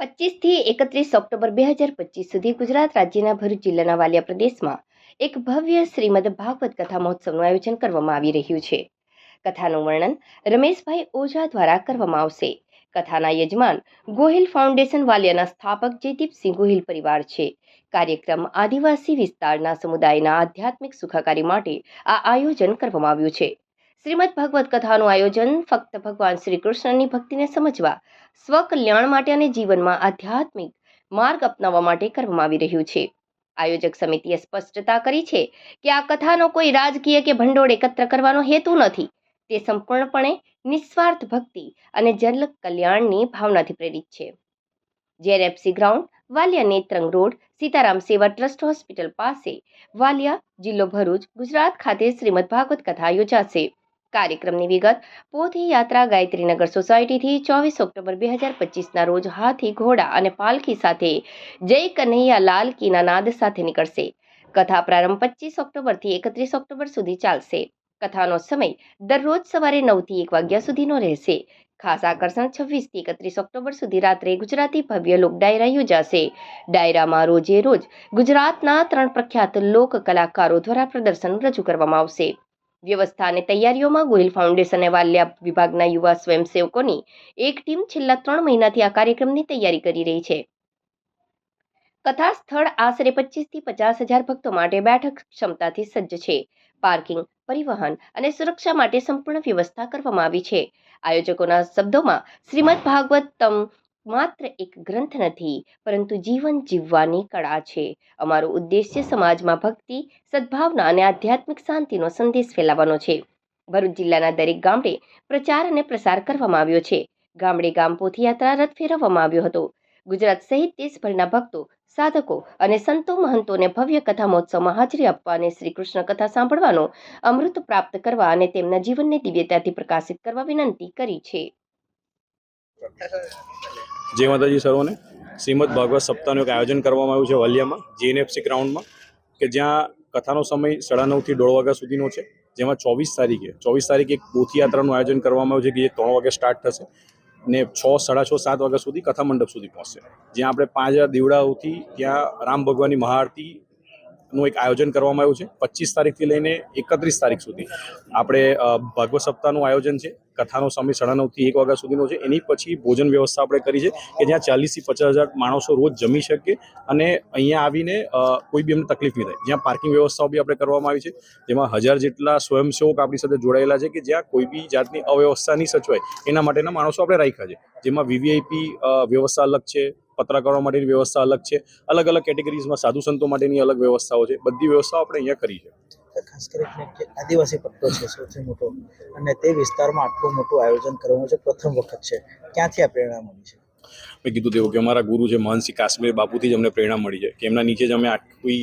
પચીસથી એકત્રીસ ઓક્ટોબર બે હજાર પચીસ સુધી ગુજરાત રાજ્યના ભરૂચ જિલ્લાના વાલિયા પ્રદેશમાં એક ભવ્ય શ્રીમદ ભાગવત કથા મહોત્સવનું આયોજન કરવામાં આવી રહ્યું છે. કથાનું વર્ણન રમેશભાઈ ઓઝા દ્વારા કરવામાં આવશે. કથાના યજમાન ગોહિલ ફાઉન્ડેશન વાલિયાના સ્થાપક જયદીપસિંહ ગોહિલ પરિવાર છે. કાર્યક્રમ આદિવાસી વિસ્તારના સમુદાયના આધ્યાત્મિક સુખાકારી માટે આ આયોજન કરવામાં આવ્યું છે. શ્રીમદ ભાગવત કથાનું આયોજન ફક્ત ભગવાન શ્રી કૃષ્ણની ભક્તિને સમજવા, સ્વકલ્યાણ માટે અને જીવનમાં આધ્યાત્મિક માર્ગ અપનાવવા માટે કરવામાં આવી રહ્યું છે. આયોજક સમિતિએ સ્પષ્ટતા કરી છે કે આ કથાનો કોઈ રાજકીય કે ભંડોળ એકત્ર કરવાનો હેતુ નથી. તે સંપૂર્ણપણે નિસ્વાર્થ ભક્તિ અને જનલ કલ્યાણની ભાવનાથી પ્રેરિત છે. JNFC ground Valia Netrang road, Sitaram Seva trust hospital પાસે. વાલિયા જિલ્લો ભરૂચ, ગુજરાત ખાતે શ્રીમદ ભાગવત કથા યોજાશે. કાર્યક્રમની વિગત, પોથી યાત્રા ગાયત્રીનગર સોસાયટીથી ચોવીસ ઓક્ટોબર બે હજાર પચીસના રોજ હાથી, ઘોડા અને પાલખી સાથે જય કન્હૈયા લાલ કીના નાદ સાથે નીકળશે. કથા પ્રારંભ પચીસ ઓક્ટોબરથી એકત્રીસ ઓક્ટોબર સુધી ચાલશે. કથાનો સમય દરરોજ સવારે નવથી એક વાગ્યા સુધીનો રહેશે. ખાસ આકર્ષણ છવ્વીસથી એકત્રીસ ઓક્ટોબર સુધી રાત્રે ગુજરાતી ભવ્ય લોક ડાયરા યોજાશે. ડાયરામાં રોજે રોજ ગુજરાતના ત્રણ પ્રખ્યાત લોક કલાકારો દ્વારા પ્રદર્શન રજૂ કરવામાં આવશે. વ્યવસ્થા અને તૈયારીઓમાં ગોહિલ ફાઉન્ડેશન અને વાલ્યા વિભાગના યુવા સ્વયંસેવકોની એક ટીમ છેલ્લા ત્રણ મહિનાથી આ કાર્યક્રમની તૈયારી કરી રહી છે. કથા સ્થળ આશરે પચીસથી પચાસ હજાર ભક્તો માટે બેઠક ક્ષમતાથી સજ્જ છે. પાર્કિંગ, પરિવહન અને સુરક્ષા માટે સંપૂર્ણ વ્યવસ્થા કરવામાં આવી છે. આયોજકોના શબ્દોમાં શ્રીમદ ભાગવતમ માત્ર એક ગ્રંથ નથી, પરંતુ જીવન જીવવાની કળા છે. અમારો ઉદ્દેશ્ય સમાજમાં ભક્તિ, સદભાવના અને આધ્યાત્મિક શાંતિનો સંદેશ ફેલાવવાનો છે. ભરૂચ જિલ્લાના દરેક ગામડે પ્રચાર અને પ્રસાર કરવામાં આવ્યો છે. ગામડે ગામ પોથીયાત્રા રથ ફેરવવામાં આવ્યો હતો. ગુજરાત સહિત દેશભરના ભક્તો, સાધકો અને સંતો મહંતોને ભવ્ય કથા મહોત્સવમાં હાજરી આપવા અને શ્રી કૃષ્ણ કથા સાંભળવાનો અમૃત પ્રાપ્ત કરવા અને તેમના જીવનને દિવ્યતાથી પ્રકાશિત કરવા વિનંતી કરી છે. જય માતાજી સર્વને. શ્રીમદ ભાગવત સપ્તાહનું એક આયોજન કરવામાં આવ્યું છે વલિયામાં જીએનએફસી ગ્રાઉન્ડમાં, કે જ્યાં કથાનો સમય સાડા નવથી દોઢ વાગ્યા સુધીનો છે, જેમાં ચોવીસ તારીખે ચોવીસ તારીખે એક પોથી યાત્રાનું આયોજન કરવામાં આવ્યું છે, કે જે ત્રણ વાગે સ્ટાર્ટ થશે. ને છ, સાડા છ, સાત વાગ્યા સુધી કથા મંડપ સુધી પહોંચશે. જ્યાં આપણે પાંચ હજાર દીવડાઓથી ત્યાં રામ ભગવાનની મહાઆરતી નું એક આયોજન કરવામાં આવ્યું છે. પચીસ તારીખથી લઈને એકત્રીસ તારીખ સુધી. આપણે ભાગવત સપ્તાહનું આયોજન છે. કથાનો સમય સાડા નવથી એક વાગ્યા સુધીનો છે. એની પછી ભોજન વ્યવસ્થા આપણે કરી છે કે જ્યાં ચાલીસથી પચાસ હજાર માણસો રોજ જમી શકે અને અહીંયા આવીને કોઈ બી એમને તકલીફ નહીં થાય. જ્યાં પાર્કિંગ વ્યવસ્થાઓ બી આપણે કરવામાં આવી છે. જેમાં હજાર જેટલા સ્વયંસેવક આપણી સાથે જોડાયેલા છે કે જ્યાં કોઈ બી જાતની અવ્યવસ્થા નહીં સચવાય. એના માટેના માણસો આપણે રાખ્યા છે. જેમાં વીવીઆઈપી વ્યવસ્થા અલગ છે. પત્રકારો માટેની વ્યવસ્થા અલગ છે. અલગ અલગ કેટેગરીઝમાં સાધુ સંતો માટેની અલગ વ્યવસ્થાઓ છે. બધી વ્યવસ્થાઓ આપણે અહીંયા કરી છે. ખાસ કરીને કે આદિવાસી પટ્ટો છે સૌથી મોટો અને તે વિસ્તારમાં આટલું મોટું આયોજન કરવાનું છે. પ્રથમ વખત છે. ક્યાંથી આ પ્રેરણા મળી છે? મેં કીધું તેવું કે અમારા ગુરુ છે મહનસિંહ કાશ્મીર બાપુથી જ અમને પ્રેરણા મળી છે. કે એમના નીચે જ અમે આટલી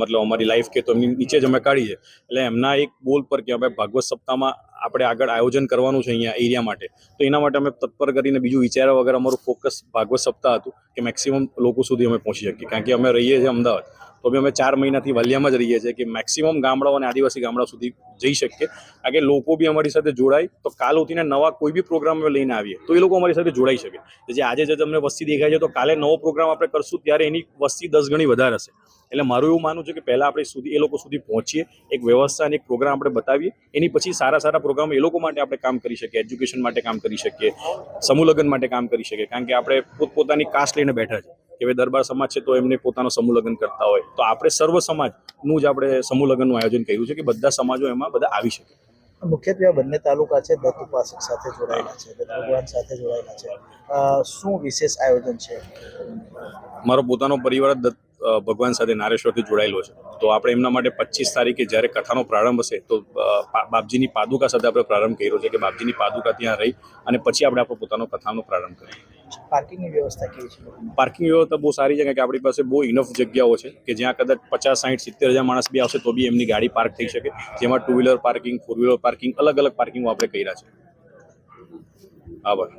મતલબ અમારી લાઈફ કે તો એમની નીચે જ અમે કાઢી છે. એટલે એમના એક બોલ પર કે અમે ભાગવત સપ્તાહમાં આપણે આગળ આયોજન કરવાનું છે અહીંયા એરિયા માટે. તો એના માટે અમે તત્પર કરીને બીજું વિચાર્યા વગર અમારું ફોકસ ભાગવત સપ્તાહ હતું કે મેક્સિમમ લોકો સુધી અમે પહોંચી શકીએ. કારણ કે અમે રહીએ છીએ અમદાવાદ. તો બી અમે ચાર મહિનાથી વલિયામાં જ રહીએ છીએ કે મેક્સિમમ ગામડાઓ અને આદિવાસી ગામડા સુધી જઈ શકીએ. કારણ કે લોકો બી અમારી સાથે જોડાય, તો કાલ ઉઠીને નવા કોઈ બી પ્રોગ્રામ અમે લઈને આવીએ, તો એ લોકો અમારી સાથે જોડાઈ શકે. જે આજે જે તમને વસ્તી દેખાય છે, તો કાલે નવો પ્રોગ્રામ આપણે કરશું, ત્યારે એની વસ્તી દસ ગણી વધારે હશે. એટલે મારું એવું માનવું છે કે પહેલાં આપણે સુધી એ લોકો સુધી પહોંચીએ, એક વ્યવસ્થા અને એક પ્રોગ્રામ આપણે બતાવીએ, એની પછી સારા સારા પ્રોગ્રામ એ લોકો માટે આપણે કામ કરી શકીએ એજ્યુકેશન માટે કામ કરી શકીએ, સમૂહ માટે કામ કરી શકીએ, કારણ કે આપણે પોતપોતાની કાસ્ટ લઈને બેઠા છે કે ભાઈ દરબાર સમાજ છે તો એમને પોતાનો સમૂહ લગ્ન કરતા હોય. તો આપણે સર્વ સમાજનું જ આપણે સમૂહ લગ્નનું આયોજન કર્યું છે કે બધા સમાજો એમાં બધા આવી શકે. મુખ્યત્વે આ બંને તાલુકા છે દત્ત ઉપાસક સાથે જોડાયેલા છે દત્ત ભગવાન સાથે જોડાયેલા છે. શું વિશેષ આયોજન છે? મારો પોતાનો પરિવાર દત્ત ભગવાન સાથે નારેશ્વરથી જોડાયેલો છે. તો આપણે એમના માટે પચીસ તારીખે જ્યારે કથાનો પ્રારંભ હશે તો બાપજીની પાદુકા સાથે આપણે પ્રારંભ કર્યો છે કે બાપજીની પાદુકા ત્યાં રહી અને પછી આપણે આપણો પોતાનો કથાનો પ્રારંભ કરીએ. પાર્કિંગની વ્યવસ્થા કેવી છે? પાર્કિંગ વ્યવસ્થા બહુ સારી છે કારણ કે આપણી પાસે બહુ ઇનફ જગ્યાઓ છે કે જ્યાં કદાચ પચાસ સાઠ સિત્તેર હજાર માણસ બી આવશે તો બી એમની ગાડી પાર્ક થઈ શકે. જેમાં two wheeler parking four wheeler parking અલગ અલગ પાર્કિંગો આપણે કર્યા છે. આભાર